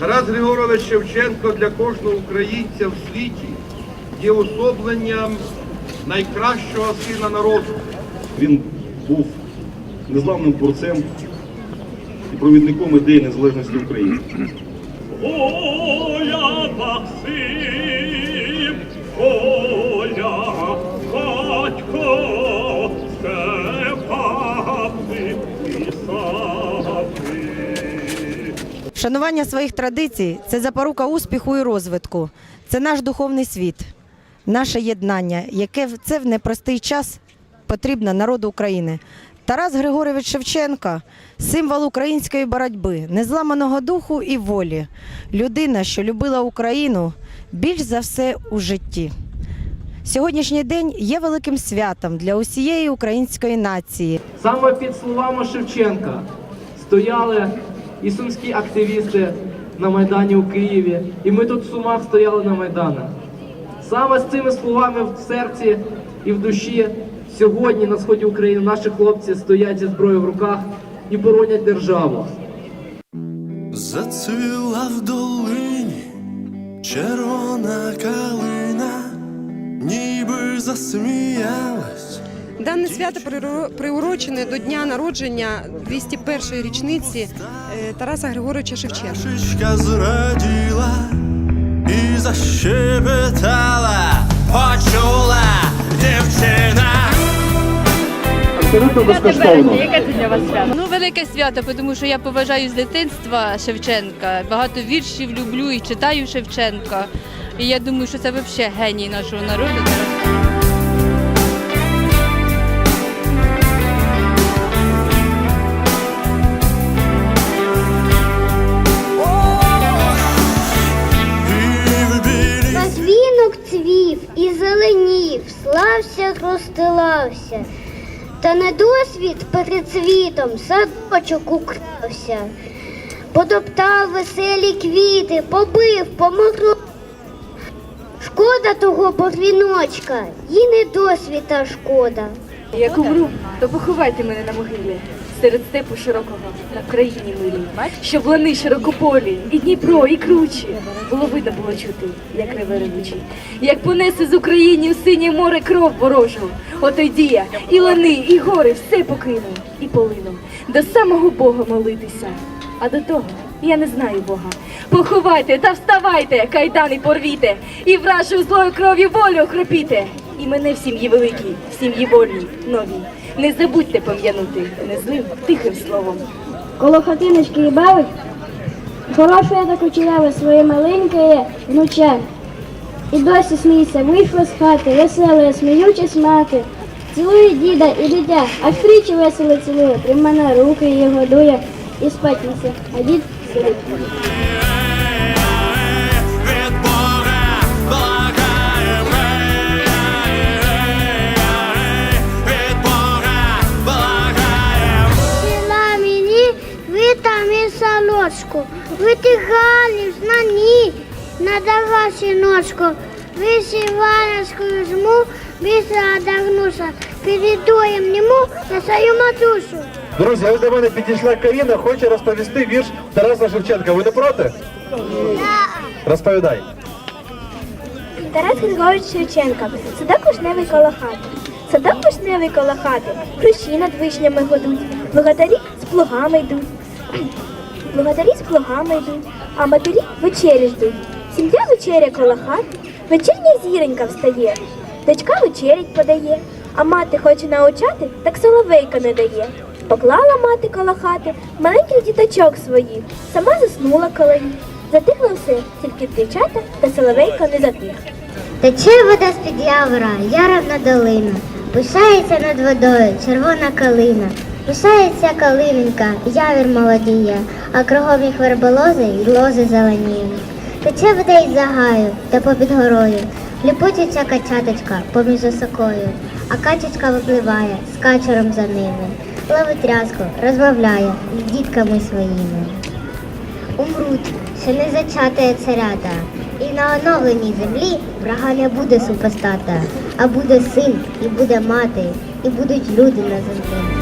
Тарас Григорович Шевченко для кожного українця в світі є особленням найкращого сина народу. Він був незламним борцем і провідником ідеї незалежності України. Оля Максим, Оля, Савви. Вшанування своїх традицій це запорука успіху і розвитку. Це наш духовний світ, наше єднання, яке в це в непростий час потрібно народу України. Тарас Григорович Шевченко символ української боротьби, незламаного духу і волі. Людина, що любила Україну більш за все у житті. Сьогоднішній день є великим святом для усієї української нації. Саме під словами Шевченка стояли і сумські активісти на Майдані у Києві, і ми тут в Сумах стояли на Майданах. Саме з цими словами в серці і в душі сьогодні на сході України наші хлопці стоять зі зброєю в руках і боронять державу. Зацвіла в долині червона калина, ніби засміялась. Дане свято приуро- приурочене до дня народження 201-ї річниці е, Тараса Григоровича Шевченка. Зраділа і защебетала, почула дівчина. Абсолютно безкоштовно. Ну, велике свято, тому що я поважаю з дитинства Шевченка. Багато віршів люблю і читаю Шевченка. І я думаю, що це взагалі геній нашого народу. Розстилався. Та на досвід перед світом садочок укрався. Потоптав веселі квіти, побив, поморов. Шкода того борвіночка, і не досвіта шкода. Як умру, то поховайте мене на могилі серед степу широкого на країні милій, щоб лани широкополі, і Дніпро, і кручі. Було видно було чути, як реве ревучі. Як понесе з України в синє море кров ворожу. Отойді я, і лани, і гори все покину, і полину. До самого Бога молитися. А до того я не знаю Бога. Поховайте та вставайте, кайдани порвіте, і вражою злою кров'ю волю окропіте. І мене в сім'ї великій, в сім'ї вольній, новій. Не забудьте пом'янути незлим тихим словом. Коло хатиночки і бабик, хороше та кучеряве своє маленьке внуча. І досі сміється, вийшла з хати, веселе, сміючись мати. Цілує діда і дитя, аж тричі весело цілує, прийме руки її годує і спать несе, а дід сидить. Солодку, витягали в знані, надала синочку, висіванською жму, быстро одогнуся, передоєм нему на свою матушу. Друзі, ось до мене підійшла Каріна, хоче розповісти вірш Тараса Шевченка. Ви не проти? Розповідай. Тарас Григорович Шевченко, садок вишневий коло хати. Садок вишневий коло хати, хрущі над вишнями годуть, благодарі з плугами йдуть. Благодарі з плугами йдуть, а матері вечері ждуть. Сім'я вечеря коло хати, вечірня зіронька встає, дочка вечерять подає, а мати хоче научати, так соловейка не дає. Поклала мати коло хати маленьких діточок своїх, сама заснула коло. Затихло все, тільки дівчата та соловейка не затих. Тече вода з-під явора, яровна долина, пишається над водою червона калина, пишається калиненька, явір молодіє, а кругом їх верболози й лози зеленіють. Тече вода із загаю та попід горою, ліпочеться качаточка поміж осокою, а качечка випливає з качером за ними, ловить рязку, розмовляє з дітками своїми. Умруть, ще не зачатає царята, і на оновленій землі врага не буде супостата, а буде син, і буде мати, і будуть люди на землі.